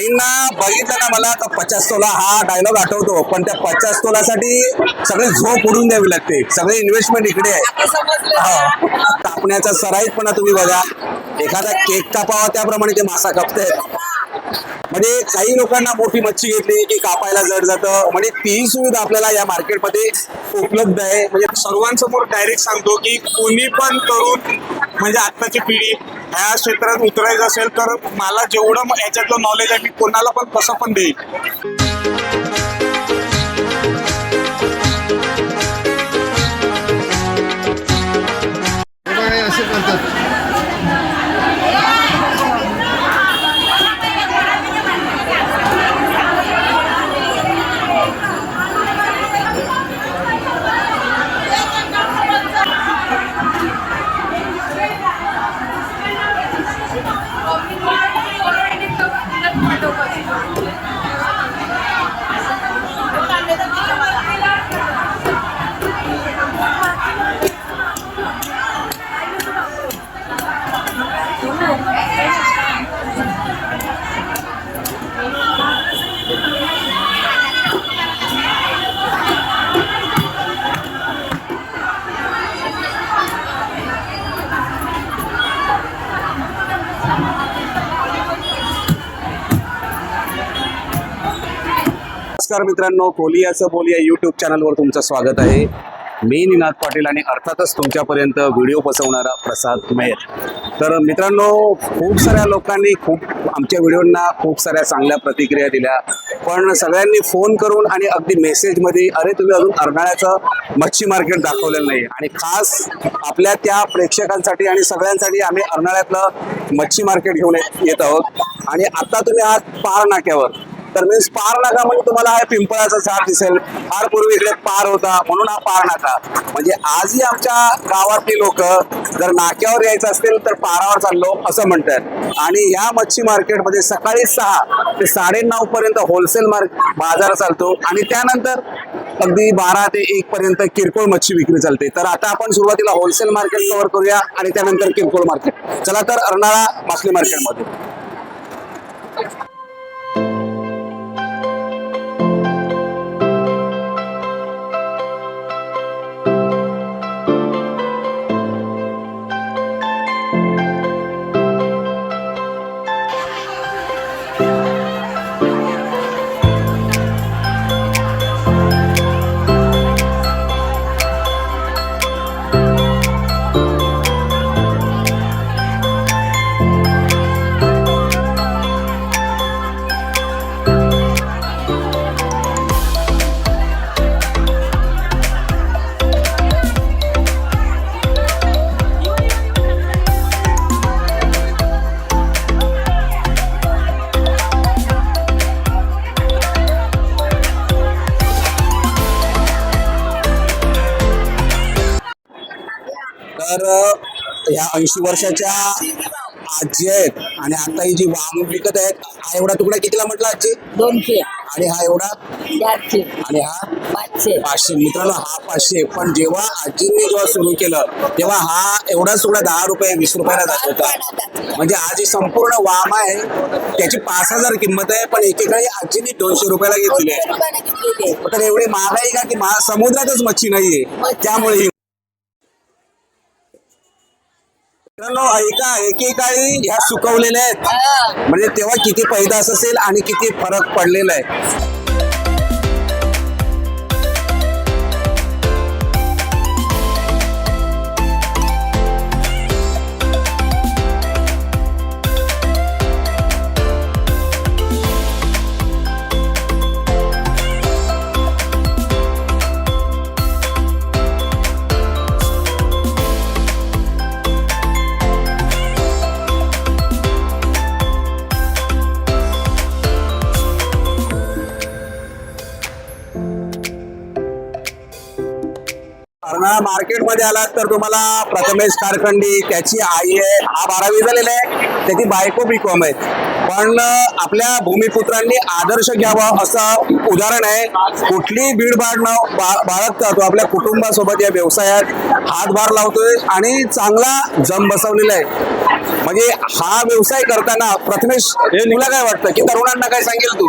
काहींना बघितलं ना मला तर पचास तोला हा डायलॉग आठवतो. पण त्या पचास तोलासाठी सगळे झोप उडून द्यावी लागते. सगळे इन्व्हेस्टमेंट इकडे आहे. कापण्याचा सराईतपणा तुम्ही बघा. एखादा केक कापावा त्याप्रमाणे ते मासा कापतायत. म्हणजे काही लोकांना मोठी मच्छी घेतली की कापायला जड जातं. म्हणजे तीही सुविधा आपल्याला या मार्केटमध्ये उपलब्ध आहे. म्हणजे सर्वांसमोर डायरेक्ट सांगतो की कोणी पण तरुण म्हणजे आत्ताची पिढी ह्या क्षेत्रात उतरायचं असेल तर मला जेवढं याच्यातलं नॉलेज आहे मी कोणाला पण कसं पण देईल असे करतात. नमस्कार मित्रांनो कोली असं या युट्यूब चॅनलवर तुमचं स्वागत आहे. मी निनाद पाटील आणि अर्थातच तुमच्यापर्यंत व्हिडिओ बसवणारा प्रसाद मेहर. तर मित्रांनो खूप साऱ्या लोकांनी खूप आमच्या व्हिडिओंना खूप साऱ्या चांगल्या प्रतिक्रिया दिल्या. पण सगळ्यांनी फोन करून आणि अगदी मेसेजमध्ये अरे तुम्ही अजून अर्नाळ्याचं मच्छी मार्केट दाखवलेलं नाही. आणि खास आपल्या त्या प्रेक्षकांसाठी आणि सगळ्यांसाठी आम्ही अर्नाळ्यातलं मच्छी मार्केट घेऊन येत आहोत. आणि आता तुम्ही आहात पार नाक्यावर तर मीन्स पार नाका म्हणजे तुम्हाला हा पिंपळाचा झाड दिसेल. फार पूर्वी इकडे पार होता म्हणून हा पार नाका. म्हणजे आजही आमच्या गावातली लोक जर नाक्यावर यायचं असतील तर पारावर चाललो असं म्हणतात. आणि या मच्छी मार्केटमध्ये सकाळी सहा ते साडेनऊ पर्यंत होलसेल मार्क बाजार चालतो. आणि त्यानंतर अगदी बारा ते एक पर्यंत किरकोळ मच्छी विक्री चालते. तर आता आपण सुरुवातीला होलसेल मार्केट कव्हर करूया आणि त्यानंतर किरकोळ मार्केट चला तर अर्नाळा मासली मार्केटमध्ये ह्या ऐंशी वर्षाच्या आजी आहेत. आणि आता ही जी वाम विकत आहेत हा एवढा तुकडा कितीला म्हटला आजी? दोनशे. आणि हा एवढा? चारशे. आणि हा? पाचशे. पाचशे. मित्रांनो हा पाचशे. पण जेव्हा आजींनी जेव्हा सुरू केलं तेव्हा हा एवढाच तुकडा दहा रुपये वीस रुपयाला जात होता. म्हणजे आज ही संपूर्ण वाम आहे त्याची पाच हजार किंमत आहे पण एकेकाळी आजींनी दोनशे रुपयाला घेतलेली आहे. तर एवढी महागाई का की महा- समुद्रातच मच्छी नाहीये. त्यामुळे मित्रांनो ऐका एकेकाळी ह्या सुकवलेल्या आहेत. म्हणजे तेव्हा किती पैदास असेल आणि किती फरक पडलेला आहे. कारण मार्केटमध्ये आलात तर तुम्हाला प्रथमेश कारखंडी त्याची आई आहे हा बारावी झालेला आहे त्याची बायको बी कॉम आहे. पण आपल्या भूमिपुत्रांनी आदर्श घ्यावा असं उदाहरण आहे. कुठली भीडभाड न बा- बाळगता तो आपल्या कुटुंबासोबत या व्यवसायात हातभार लावतोय आणि चांगला जम बसवलेला आहे. म्हणजे हा व्यवसाय करताना प्रथमेश तुला काय वाटतं? की तरुणांना काय सांगेल तू?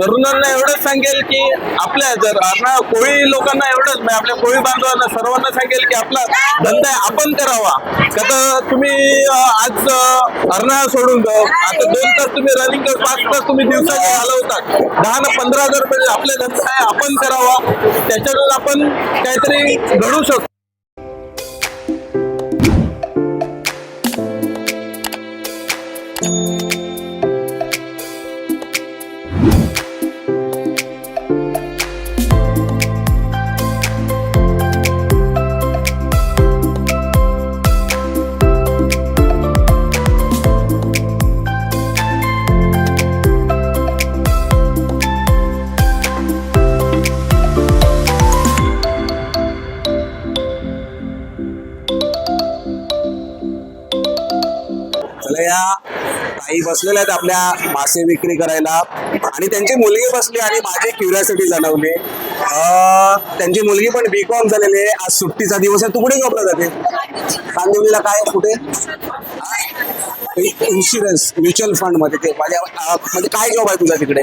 तरुणांना एवढंच सांगेल की आपल्या जर कोळी लोकांना एवढंच म्हणजे आपल्या कोळी बांधवांना सर्वांना सांगेल की आपला धंदा आपण करावा. का तर तुम्ही आज अर्नाळा सोडून जाऊ. आता दोन तास तुम्ही रनिंग कर पाच तास तुम्ही दिवसाचे घालवतात दहा ना पंधरा हजार रुपये आपला धंदा आहे आपण करावा. त्याच्यातून आपण काहीतरी घडू शकतो. आई बसलेल्या आहेत आपल्या मासे विक्री करायला. आणि त्यांची मुलगी बसली आणि माझी क्युरियासिटी जाणवली. त्यांची मुलगी पण बी कॉम झालेली आहे. आज सुट्टीचा दिवस आहे. तू कुठे झोपला जाते? कांदिवलीला काय कुठे? इन्शुरन्स म्युच्युअल फंडमध्ये ते. माझ्या म्हणजे काय जॉब आहे तुझा तिकडे?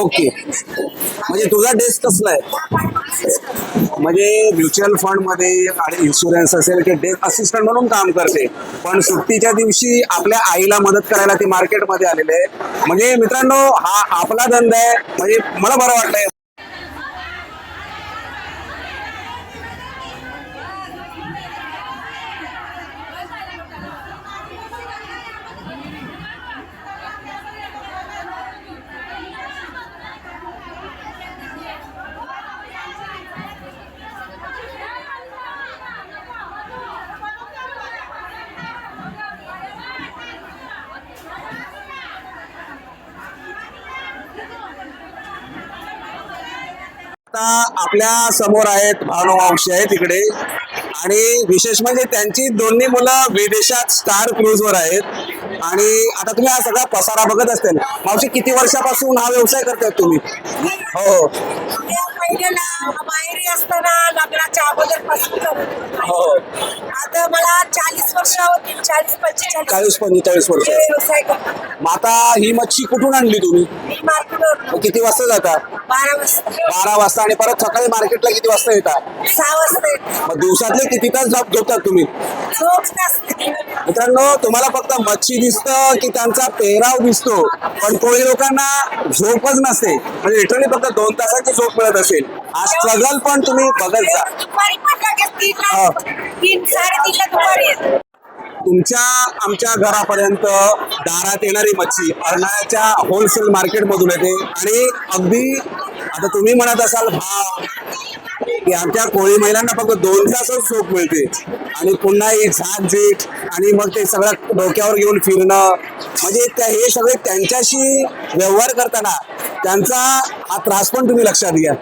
ओके. म्हणजे तुझा डेस्क कसला आहे? म्हणजे म्युच्युअल फंडमध्ये आणि इन्शुरन्स असेल की डेस्क असिस्टंट म्हणून काम करते पण सुट्टीच्या दिवशी आपल्या आईला मदत करायला ती मार्केटमध्ये आलेले आहे. म्हणजे मित्रांनो हा आपला धंदा आहे. म्हणजे मला बरं वाटतंय. आता आपल्यासमोर आहेत भानुवंशी आहेत तिकडे आणि विशेष म्हणजे त्यांची दोन्ही मुलं विदेशात स्टार क्रूज वर आहेत. आणि आता तुम्ही हा सगळा पसारा बघत असतील मावशी किती वर्षापासून हा व्यवसाय करतायत तुम्ही? हो हो. माहेरी असताना लग्नाच्या अगोदरपासून करत होतो. हो. आता मला चाळीस वर्ष होतील चाळीस पंचेचाळीस चाळीस पंचेचाळीस वर्ष. हे व्यवसाय करतो मग आता ही मच्छी कुठून आणली तुम्ही? मी मार्केटवर मग किती वाजता जाता? बारा वाजता बारा वाजता आणि परत सकाळी मार्केटला किती वाजता येतात सहा वाजता येते. मग दिवसातले किती तास झोप झोपतात तुम्ही? झोप नसते. मित्रांनो तुम्हाला फक्त मच्छी दिसतं की त्यांचा पेहराव दिसतो. पण कोळी लोकांना झोपच नसते. म्हणजे लिटरली फक्त दोन तासाची झोप मिळत असेल. हा स्ट्रगल पण तुम्ही बघत जा. तुमच्या आमच्या घरापर्यंत दारात येणारी मच्छी अर्नाळ्याच्या होलसेल मार्केट मधून येते. आणि अगदी आता तुम्ही म्हणत असाल भाव की आमच्या कोळी महिलांना फक्त दोन तासच झोप मिळते. आणि पुन्हा ही झाक झीट आणि मग ते सगळं डोक्यावर घेऊन फिरणं. म्हणजे त्या हे सगळे त्यांच्याशी व्यवहार करताना त्यांचा हा त्रास पण तुम्ही लक्षात घ्या.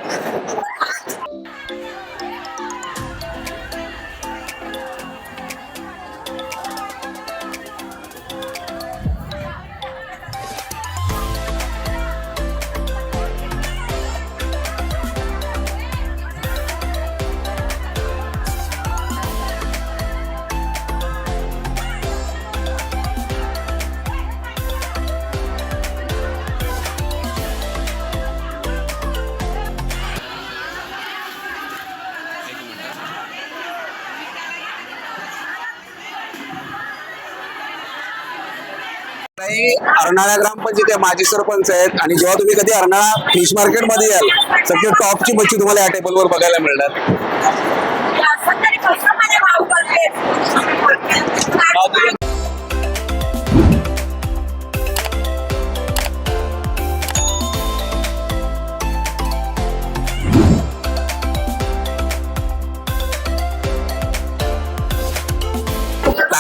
अर्नाळा ग्रामपंचायत आहे, माजी सरपंच आहेत. आणि जेव्हा तुम्ही कधी अर्नाळा फिश मार्केटमध्ये याल सगळ्या टॉपची मच्छी तुम्हाला या टेबलवर बघायला मिळणार.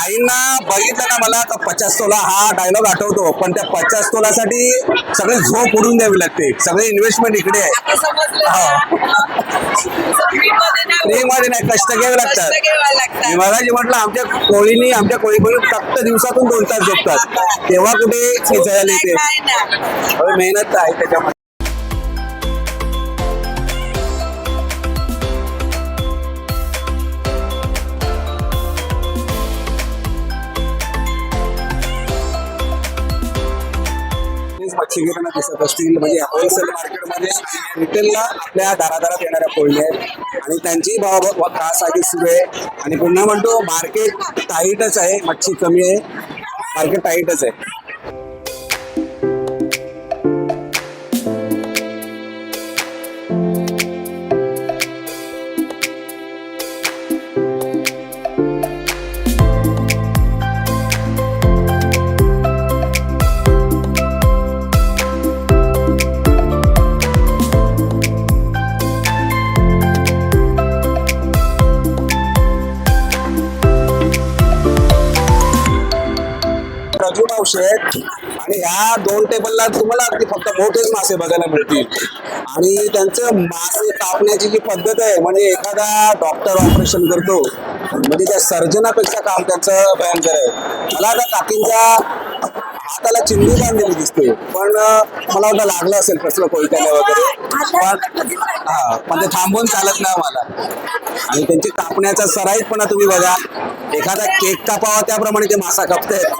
ताईंना बघितलं ना मला तर पचास तोला हा डायलॉग आठवतो. पण त्या पचास तोलासाठी सगळे झोप उडून द्यावी लागते. सगळे इन्व्हेस्टमेंट इकडे आहे. हो. फ्रीमध्ये नाही कष्ट घ्यावे लागतात. कष्ट घ्यावे लागतात. मी मगाशी म्हटलं आमच्या कोळीनी आमच्या कोळी कोळी फक्त दिवसातून दोन तास झोपतात. तेव्हा कुठे येते. मेहनत आहे त्याच्यामध्ये. मच्छी दिसत असतील म्हणजे होलसेल मार्केटमध्ये रिटेलला आपल्या दारादारात येणाऱ्या कोळी आहेत. आणि त्यांची त्रासाठी सुरू आहे. आणि पुन्हा म्हणतो मार्केट टाईटच आहे मच्छी कमी आहे. मार्केट टाईटच आहे. ह्या दोन टेबलला तुम्हाला अगदी फक्त मोठेच मासे बघायला मिळतील. आणि त्यांचं मासे कापण्याची जी पद्धत आहे म्हणजे एखादा डॉक्टर ऑपरेशन करतो म्हणजे त्या सर्जनापेक्षा काम त्यांचं भयंकर आहे. मला आता काकींच्या हाताला चिंदी बांधलेली दिसते पण मला वाटतं लागलं असेल कसलं कोयत्याला वगैरे. पण हा पण ते थांबून चालत नाही मला आणि त्यांची कापण्याचा सराईतपणा तुम्ही बघा एखादा केक कापावा त्याप्रमाणे ते मासा कापतायत.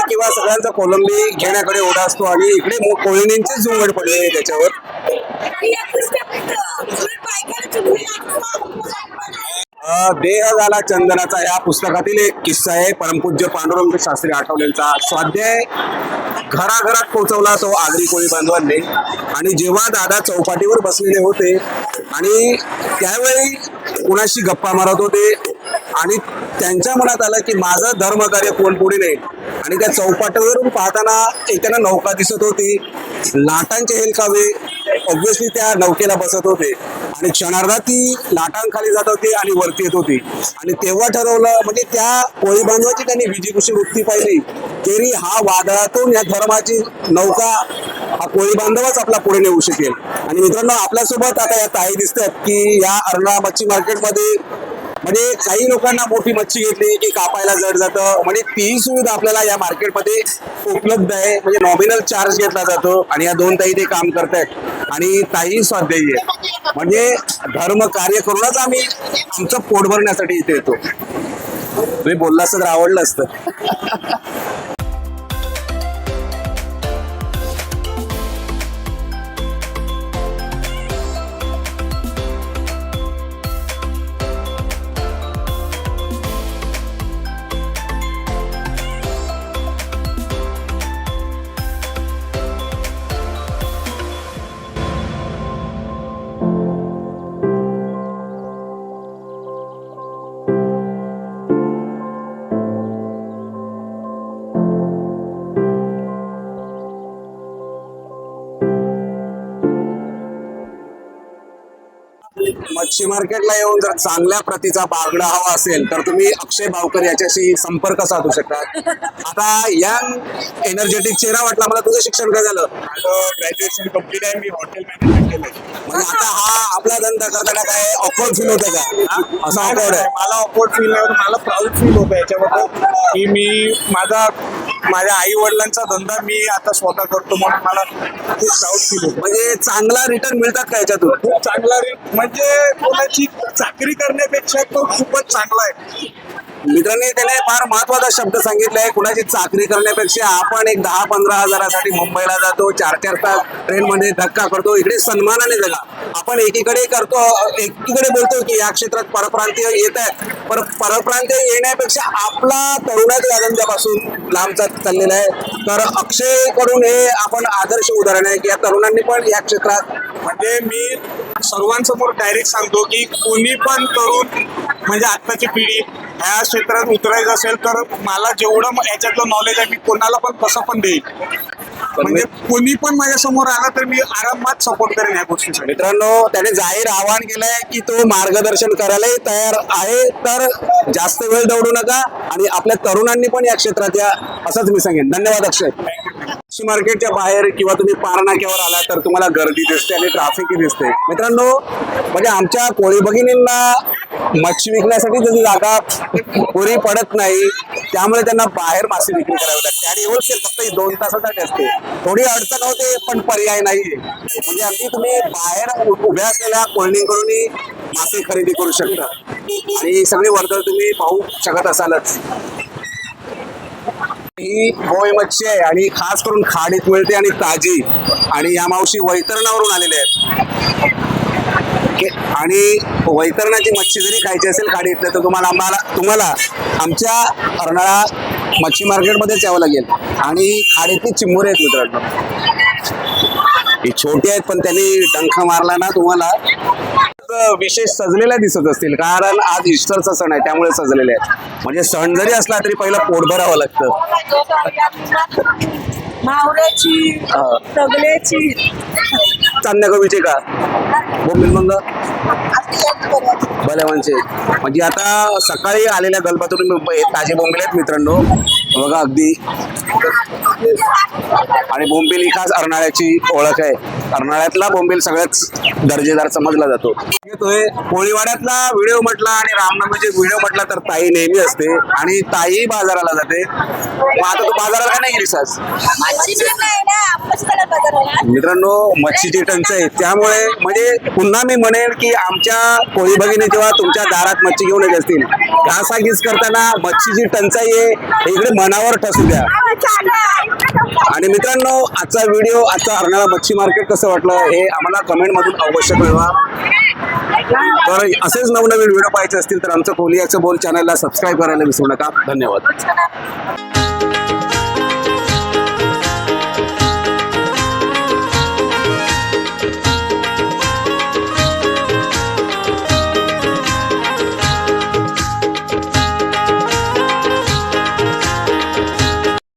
किंवा सगळ्यांचा कोलंबी घेण्याकडे ओढा असतो आणि इकडे मो- कोळणींचीच पडली आहे त्याच्यावर. अ, देह झाला चंदनाचा. या पुस्तकातील एक किस्सा आहे. परमपूज्य पांडुरंग शास्त्री आठवलेंचा. स्वाध्याय घराघरात पोहोचवला तो आगरी कोळी बांधवांनी. आणि जेव्हा दादा चौपाटीवर बसलेले होते आणि त्यावेळी कुणाशी गप्पा मारत होते आणि त्यांच्या मनात आलं की माझं धर्मकार्य कोण पुढे नाही. आणि त्या चौपाटीवरून पाहताना एकानं नौका दिसत होती. लाटांचे हेलकावे ऑब्विसली त्या नौकेला बसत होते. आणि क्षणार्धात ती लाटांखाली जात होती आणि वरती येत होती. आणि तेव्हा ठरवलं म्हणजे त्या कोळी बांधवाची त्यांनी विजीकुशी वृत्ती पाहिली. तरी हा वादळातून या धर्माची नौका हा कोळी बांधवच आपला पुढे नेऊ शकेल. आणि मित्रांनो आपल्यासोबत आता या ताई दिसतात की या अर्णा मच्छी मार्केटमध्ये म्हणजे काही लोकांना मोठी मच्छी घेतली की कापायला जड जातं. म्हणजे तीही सुविधा आपल्याला या मार्केटमध्ये उपलब्ध आहे. म्हणजे नॉमिनल चार्ज घेतला जातो आणि या दोन ताई ते काम करतायत. आणि ताई स्वाध्यायी आहे म्हणजे धर्म कार्य करूनच आम्ही आमचं पोट भरण्यासाठी इथे येतो. तुम्ही बोलला असतं तर आवडलं असतं. मच्छी मार्केटला येऊन जर चांगल्या प्रतीचा बागडा हवा असेल तर तुम्ही अक्षय भावकर याच्याशी संपर्क साधू शकता. आता यंग एनर्जेटिक चेहरा वाटला मला तुझं शिक्षण काय झालं? ग्रॅज्युएशन कंप्लीट आहे मी हॉटेल मॅनेजमेंट केलंय. म्हणजे आता हा आपला धंदा करताना काय ऑकवर्ड फील होतं का? असं नाही, आहे. मला ऑकवर्ड फील नाही होत मला प्राऊड फील होतं याच्याबद्दल. की मी माझा माझ्या आई वडिलांचा धंदा मी आता स्वतः करतो म्हणून मला खूप प्राऊड फील होतं म्हणजे चांगला रिटर्न मिळतात का याच्यातून? खूप चांगला रे- म्हणजे कोणाची चाकरी करण्यापेक्षा तो खूपच चांगला आहे. मित्रांनी त्याने फार महत्त्वाचा शब्द सांगितलाय. कुणाची चाकरी करण्यापेक्षा आपण एक दहा पंधरा हजारासाठी मुंबईला जातो. चार चार तास ट्रेन मध्ये धक्का करतो. इकडे सन्मानाने जगा. आपण एकीकडे करतो एकीकडे बोलतो की या क्षेत्रात परप्रांतीय येत आहेत पर परप्रांतीय येण्यापेक्षा आपला तरुणाच आनंदापासून लांबचा चाललेला आहे. तर अक्षय करून हे आपण आदर्श उदाहरण आहे की या तरुणांनी पण या क्षेत्रात म्हणजे मी सर्वांसमोर डायरेक्ट सांगतो की कोणी पण तरुण म्हणजे आत्ताची पिढी ह्या क्षेत्रात उतरायचं असेल तर मला जेवढं याच्यातलं नॉलेज आहे मी कोणाला पण कसं पण देईल म्हणजे कोणी पण माझ्यासमोर आला तर मी आरामात सपोर्ट करेन ह्या गोष्टीसाठी. मित्रांनो त्याने जाहीर आवाहन केलंय की तो मार्गदर्शन करायलाही तयार आहे तर जास्त वेळ दौडू नका आणि आपल्या तरुणांनी पण या क्षेत्रात या असंच मी सांगेन. धन्यवाद अक्षय. मच्छी मार्केटच्या बाहेर किंवा तुम्ही पारनाक्यावर आला तर तुम्हाला गर्दी दिसते आणि ट्राफिकही दिसते. मित्रांनो म्हणजे आमच्या कोळी भगिनींना मच्छी विकण्यासाठी त्याची जागा पुरी पडत नाही. त्यामुळे त्यांना बाहेर मासे विक्री करावी लागते. आणि होलसेल फक्त दोन तासासाठी असते. थोडी अडचण होते पण पर्याय नाहीये. म्हणजे अगदी तुम्ही बाहेर उभ्या असलेल्या कोळणीकडून मासे खरेदी करू शकता. आणि सगळी वर्दळ तुम्ही पाहू शकत असालच. ही गोय मच्छी आहे आणि खास करून खाडीत मिळते आणि ताजी. आणि या मावशी वैतरणावरून आलेल्या आहेत. आणि वैतरणाची मच्छी जरी खायची असेल खाडीतलं तर तुम्हाला आम्हाला तुम्हाला आमच्या अर्नाळा मच्छी मार्केटमध्येच यावं लागेल. आणि खाडीतली चिंबोरे आहेत मित्रांनो. ही छोटी आहेत पण त्यांनी डंखा मारला ना तुम्हाला. विशेष सजलेल्या दिसत असतील. कारण आज इस्टरचा सण आहे त्यामुळे सजलेले आहेत. म्हणजे सण जरी असला तरी पहिलं पोट भरावं लागतं. मावऱ्याची हा. तगल्याची चांदण्याकवीचे का? बोंबील मंग बल्यावांचे म्हणजे आता सकाळी आलेल्या गलबातून हे ताजे बोंबील आहेत मित्रांनो. बघा अगदी. आणि बोंबील ही खास अर्नाळ्याची ओळख आहे. अर्नाळ्यातला बोंबील सगळ्यात दर्जेदार समजला जातो. येतोय. कोळीवाड्यातला व्हिडिओ म्हटला आणि रामनवमीचे व्हिडिओ म्हटला तर ताई नेहमी असते. आणि ताई बाजाराला जाते. मग आता तू बाजाराला का नाही गेलीस आज? मित्रांनो मच्छीची टंचाई. त्यामुळे म्हणजे पुन्हा मी म्हणेन की आमच्या कोळी भगिनी जेव्हा तुमच्या दारात मच्छी घेऊन येत असतील घासागीस करताना मच्छीची टंचाई आहे इकडे मनावर ठसू द्या. आणि मित्रांनो आजचा व्हिडिओ आजचा अर्नाळा मच्छी मार्केट कसं वाटलं हे आम्हाला कमेंटमधून अवश्य कळवा. तर असेच नवनवीन व्हिडिओ पाहायचे असतील तर आमचं कोलियाचं बोल चॅनलला सबस्क्राईब करायला विसरू नका. धन्यवाद.